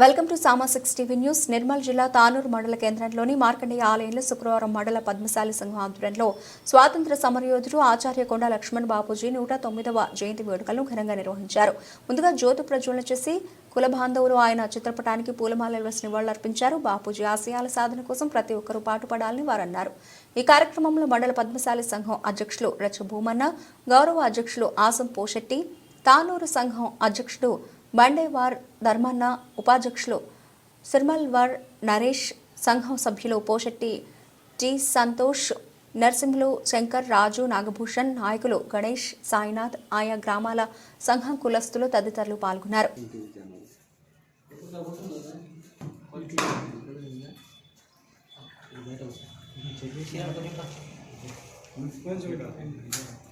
Welcome to Sama six TV news. Nirmal జిల్లా తానూరు మండల కేంద్రంలోని మార్కండేయ ఆలయంలో శుక్రవారం మండల పద్మశాలి సంఘం ఆధ్వర్యంలో స్వాతంత్ర సమరయోధుడు ఆచార్య కొండ లక్ష్మణ్ బాపూజీ నూట తొమ్మిదవ జయంతి వేడుకలను ఘనంగా నిర్వహించారు. ముందుగా జ్యోతి ప్రజ్వలన చేసి కుల బాంధవులు ఆయన చిత్రపటానికి పూలమాలలు వేసి నివాళులర్పించారు. బాపూజీ ఆశయాల సాధన కోసం ప్రతి ఒక్కరూ పాటుపడాలని వారన్నారు. ఈ కార్యక్రమంలో మండల పద్మశాలి సంఘం అధ్యక్షులు రచ భూమన్న గౌరవ అధ్యక్షులు ఆసం పోషెట్టి తానూరు సంఘం అధ్యక్షుడు బండేవార్ ధర్మన్న ఉపాధ్యక్షులు సిర్మల్వార్ నరేష్ సంఘం సభ్యులు పోషెట్టి టి సంతోష్ నర్సింహులు శంకర్ రాజు నాగభూషణ్ నాయకులు గణేష్ సాయినాథ్ ఆయా గ్రామాల సంఘం కులస్తులు తదితరులు పాల్గొన్నారు. మనకు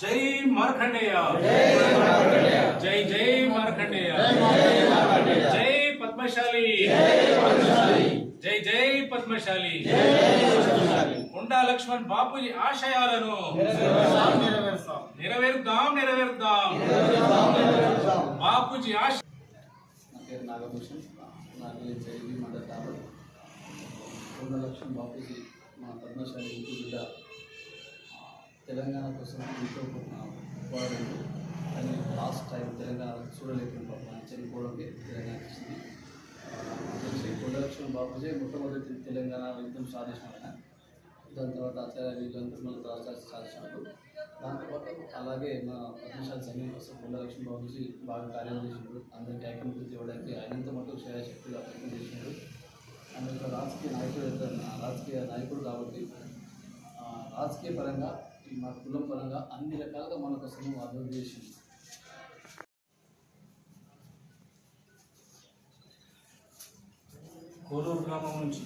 జై మార్కండేయ జై జై మార్కండేయ జై పద్మశాలి జై జై పద్మశాలి కొండా లక్ష్మణ్ బాపూజీ ఆశయాలను నెరవేరుద్దాం నెరవేరుద్దాం బాపూజీ ఆశ నా పేరు నాగభూషణ్ నా విలేజ్ జైవి మదర్ టాబర్ రెండు లక్షల బాపూజీ మా పద్మశాలి ఇంటి బిడ్డ తెలంగాణ కోసం ఎంతో ఆ, పోరాడింది కానీ లాస్ట్ టైం తెలంగాణ చూడలేకుండా పాపం ఆయన చనిపోవడంకి తెలంగాణ వచ్చింది. తెలిసి రెండు బాబుజీ మొట్టమొదటి తెలంగాణ యుద్ధం సాధించిన ఆయన. దాని తర్వాత ఆచార్య వీళ్ళందరూ ఆచార్య సాధించినప్పుడు. దాంతోపాటు అలాగే మా పద్మశాల సమయం కోసం కొండలక్ష్మణ్ బాబుజీ బాగా కార్యం చేసినాడు అందరికీ ఐకమత్యం ఇవ్వడానికి ఆయనంత మటుకు క్షయశక్తిగా ప్రయత్నం చేసినాడు. ఆయన ఒక రాజకీయ నాయకుడు రాజకీయ నాయకుడు కాబట్టి ఆ, రాజకీయ పరంగా ఈ మా కులం పరంగా అన్ని రకాలుగా మన కోసం అభివృద్ధి చేసింది. కోలూరు గ్రామం నుంచి.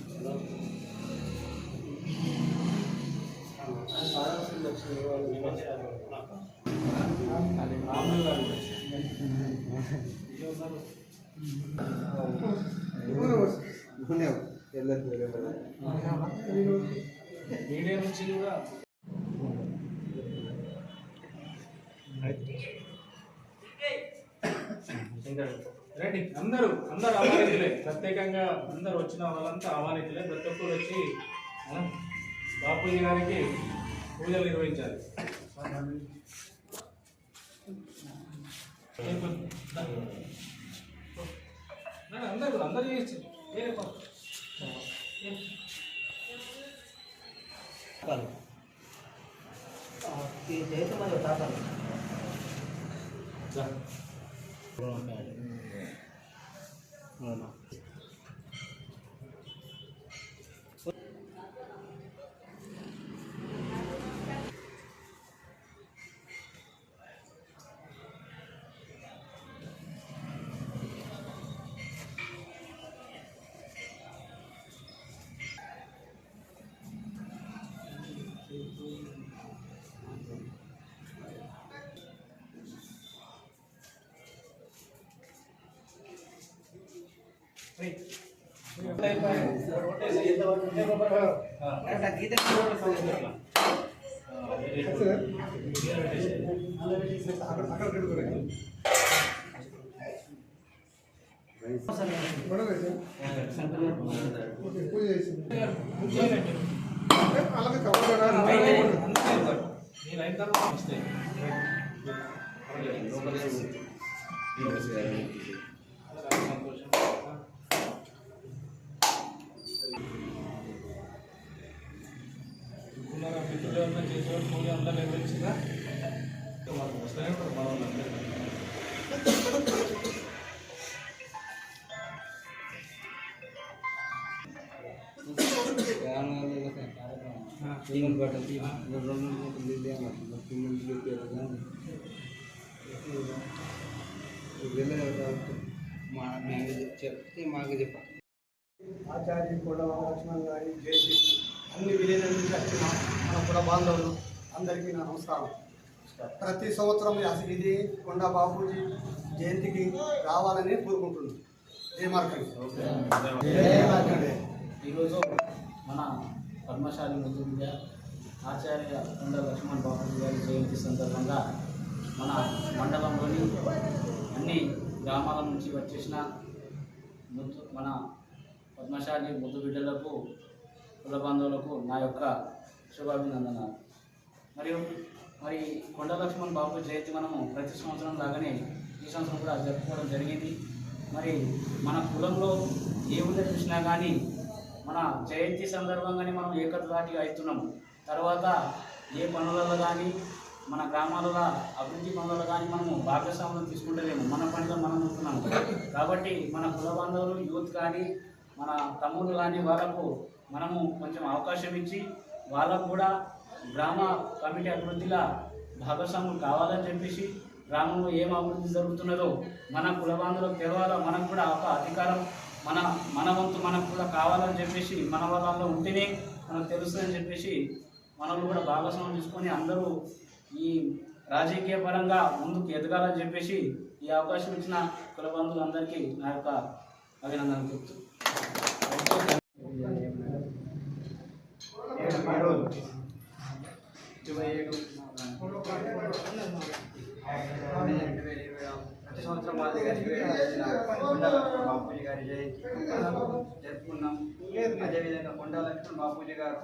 రాములు గారు మీడియా నుంచి కూడా రండి అందరూ అందరూ ఆహ్వానితులే. ప్రత్యేకంగా అందరు వచ్చిన వాళ్ళంతా ఆహ్వానితులే. ప్రతి ఒక్కరు వచ్చి బాపూజీ గారికి పూజలు నిర్వహించాలి. అందరూ అందరూ చేయొచ్చు ఏ అలాగే కవర్ నేను అయిన తర్వాత వస్తాయి మా మేము చెప్తే మాకు చెప్పాలి. ఆచార్య కూడా లక్ష్మణ్ గారి అన్ని విలేజ్ల నుంచి వచ్చిన మన కుల బాంధవులు అందరికీ నా నమస్కారం. ప్రతి సంవత్సరం అసలు ఇది కొండ బాపూజీ జయంతికి రావాలని కోరుకుంటున్నాను ఈరోజు మన పద్మశాలి ముద్దు విద్య ఆచార్య కొండ లక్ష్మణ్ బాబు గారి జయంతి సందర్భంగా మన మండలంలోని అన్ని గ్రామాల నుంచి వచ్చేసిన ముద్దు మన పద్మశాలి ముద్దు బిడ్డలకు కుల బంధువులకు నా యొక్క శుభాభినందనాలు. మరియు మరి కొండ లక్ష్మణ్ బాబు జయంతి మనము ప్రతి సంవత్సరం లాగానే ఈ సంవత్సరం కూడా జరుపుకోవడం జరిగింది. మరి మన కులంలో ఏ ఉందో చూసినా కానీ మన జయంతి సందర్భంగానే మనం ఏకత్రాటిగా అవుతున్నాము. తర్వాత ఏ పనులలో కానీ మన గ్రామాలలో అభివృద్ధి పనులలో కానీ మనము భాగస్వామ్యం తీసుకుంటలేము. మన పనిలో మనం ఉంటున్నాము. కాబట్టి మన కుల బంధువులు యూత్ కానీ మన తమ్ముడు కానీ వాళ్ళకు మనము కొంచెం అవకాశం ఇచ్చి వాళ్ళకు కూడా గ్రామ కమిటీ అభివృద్ధిలో భాగస్వాములు కావాలని చెప్పేసి గ్రామంలో ఏం అభివృద్ధి జరుగుతున్నదో మన కుల బాంధవులకు తెలవాలో మనకు కూడా ఒక అధికారం మన మన వంతు మనకు కూడా కావాలని చెప్పేసి మన వాళ్ళలో ఉంటేనే మనకు తెలుస్తుందని చెప్పేసి మనల్ని కూడా భాగస్వామ్యం తీసుకొని అందరూ ఈ రాజకీయ పరంగా ముందుకు ఎదగాలని చెప్పేసి ఈ అవకాశం ఇచ్చిన కుల బంధువులందరికీ నా యొక్క అభినందనలు చెప్తూ ఈరోజు ఇరవై ఏడు ప్రతి సంవత్సరం మాదిరిగా కొండ బాపూజీ గారి జయంతి జరుపుకున్నాం అదేవిధంగా కొండ లక్ష్మణ్ బాపూజీ గారు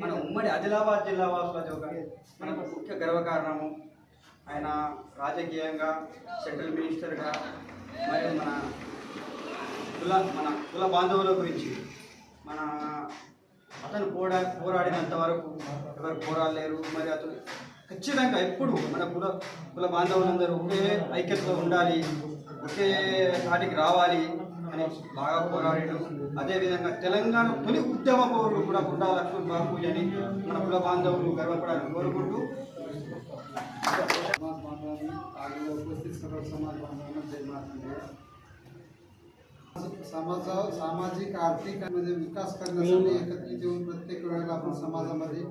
మన ఉమ్మడి ఆదిలాబాద్ జిల్లా వాసులది ఒక మనకు ముఖ్య గర్వకారణము ఆయన రాజకీయంగా సెంట్రల్ మినిస్టర్గా మరియు మన కుల మన కుల బాంధవుల గురించి మన అతను పోరా పోరాడినంత వరకు ఎవరు పోరాడలేరు మరి అతను ఖచ్చితంగా ఎప్పుడు మన కుల కుల బాంధవులందరూ ఒకే ఐక్యతలో ఉండాలి. ఒకే నాటికి రావాలి అని బాగా పోరాడాడు అదేవిధంగా తెలంగాణ తొలి ఉద్యమ పౌరులు కూడా గుండా లక్ష్మణ్ బాబు అని మన కుల బాంధవులు గర్వపడాలని కోరుకుంటూ समाज बांधवांनी आगे उपस्थित सर्व समाज बांधवांना जय मार्कंडेय समाजा सामाजिक आर्थिक मध्ये विकास करण्यासाठी एकत्रित येऊन प्रत्येक वेळेला आपण समाजामध्ये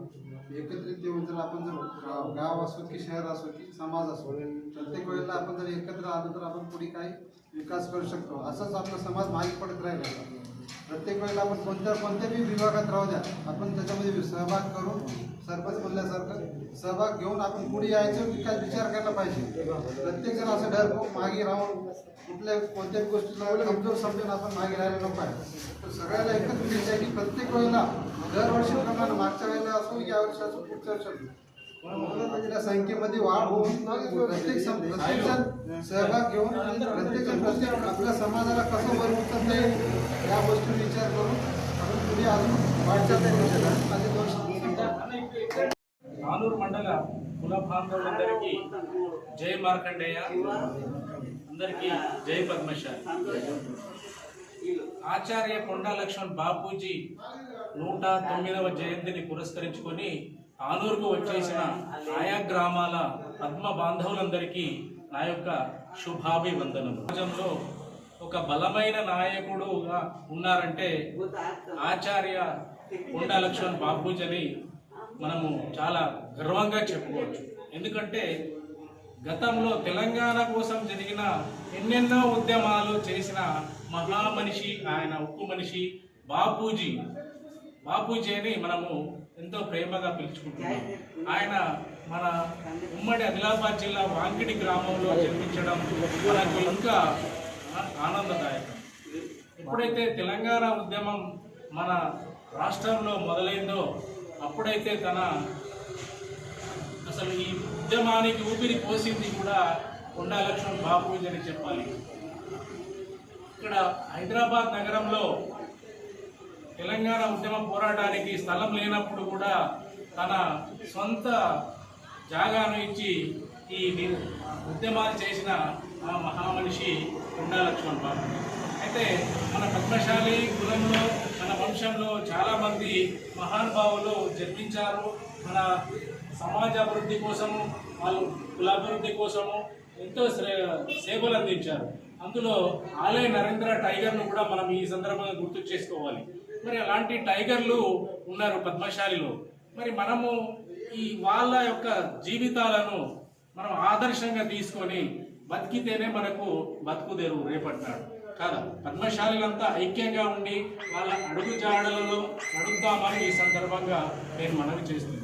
एकत्रित येऊन जर आपण जर गाव- गाव असो की शहर असो की समाज असो प्रत्येक वेळेला आपण जर एकत्र आलो तर आपण पुढे काही विकास करू शकतो. असंच आपला समाज मागे पडत राहिला. प्रत्येक वेळेला आपण कोणत्या कोणत्याही विभागात राहू द्या. आपण त्याच्यामध्ये सहभाग करून सरपंच म्हणल्यासारखं सहभाग घेऊन आपण पुढे यायचं काय विचार करायला पाहिजे. प्रत्येक जण असं डर मागे राहून कुठल्या कोणत्याही गोष्टीला कमजोर समजून आपण मागे राहायला नको आहे तर सगळ्याला एकच विचार आहे की प्रत्येक वेळेला दरवर्षी प्रमाणे मागच्या वेळेला असो या वर्षी असो पुढच्या वर्षी असो त्या संख्येमध्ये वाढ होऊन प्रत्येक सम- प्रत्येक जण सहभाग घेऊन प्रत्येक जण प्रत्येक आपल्या समाजाला कसं वर उचलता येईल या गोष्टी विचार करून आपण पुढे अजून वाटचाल करू शकतो माझे दोन शब्द ఆనూరు మండల కుల బాంధవులందరికీ జై మార్కండేయ అందరికీ జై పద్మశాలి ఆచార్య కొండా లక్ష్మణ్ బాపూజీ నూట తొమ్మిదవ జయంతిని పురస్కరించుకొని ఆనూరుకు వచ్చేసిన ఆయా గ్రామాల పద్మ బాంధవులందరికీ నా యొక్క శుభాభివందనలు సమాజంలో ఒక బలమైన నాయకుడుగా ఉన్నారంటే ఆచార్య కొండా లక్ష్మణ్ బాపూజీని మనము చాలా గర్వంగా చెప్పుకోవచ్చు. ఎందుకంటే గతంలో తెలంగాణ కోసం జరిగిన ఎన్నెన్నో ఉద్యమాలు చేసిన మహామనిషి ఆయన ఉక్కు మనిషి బాపూజీ. బాపూజీ అని మనము ఎంతో ప్రేమగా పిలుచుకుంటున్నాం. ఆయన మన ఉమ్మడి ఆదిలాబాద్ జిల్లా వాంకిడి గ్రామంలో జన్మించడం మనకు ఇంకా ఆనందదాయకం. ఎప్పుడైతే తెలంగాణ ఉద్యమం మన రాష్ట్రంలో మొదలైందో అప్పుడైతే తన అసలు ఈ ఉద్యమానికి ఊపిరి పోసింది కూడా కొండా లక్ష్మణ్ బాబు అని చెప్పాలి. ఇక్కడ హైదరాబాద్ నగరంలో తెలంగాణ ఉద్యమ పోరాటానికి స్థలం లేనప్పుడు కూడా తన సొంత జాగాను ఇచ్చి ఈ ఉద్యమాలు చేసిన ఆ మహామనిషి కొండా లక్ష్మణ్ బాబు. అయితే మన పద్మశాలి కులంలో మన వంశంలో చాలామంది మహానుభావులు జన్మించారు. మన సమాజ అభివృద్ధి కోసము వాళ్ళు కులాభివృద్ధి కోసము ఎంతో శ్రే- సేవలు అందించారు అందులో ఆలయ నరేంద్ర టైగర్ను కూడా మనం ఈ సందర్భంగా గుర్తు చేసుకోవాలి. మరి అలాంటి టైగర్లు ఉన్నారు పద్మశాలిలో. మరి మనము ఈ వాళ్ళ యొక్క జీవితాలను మనం ఆదర్శంగా తీసుకొని బతికితేనే మనకు బతుకుదేరు తెరువు రేపటినాడు. కాదా? పద్మశాలిలంతా ఐక్యంగా ఉండి వాళ్ళ అడుగు జాడలలో అడుగుతామని ఈ సందర్భంగా నేను మనవి చేస్తున్నాను.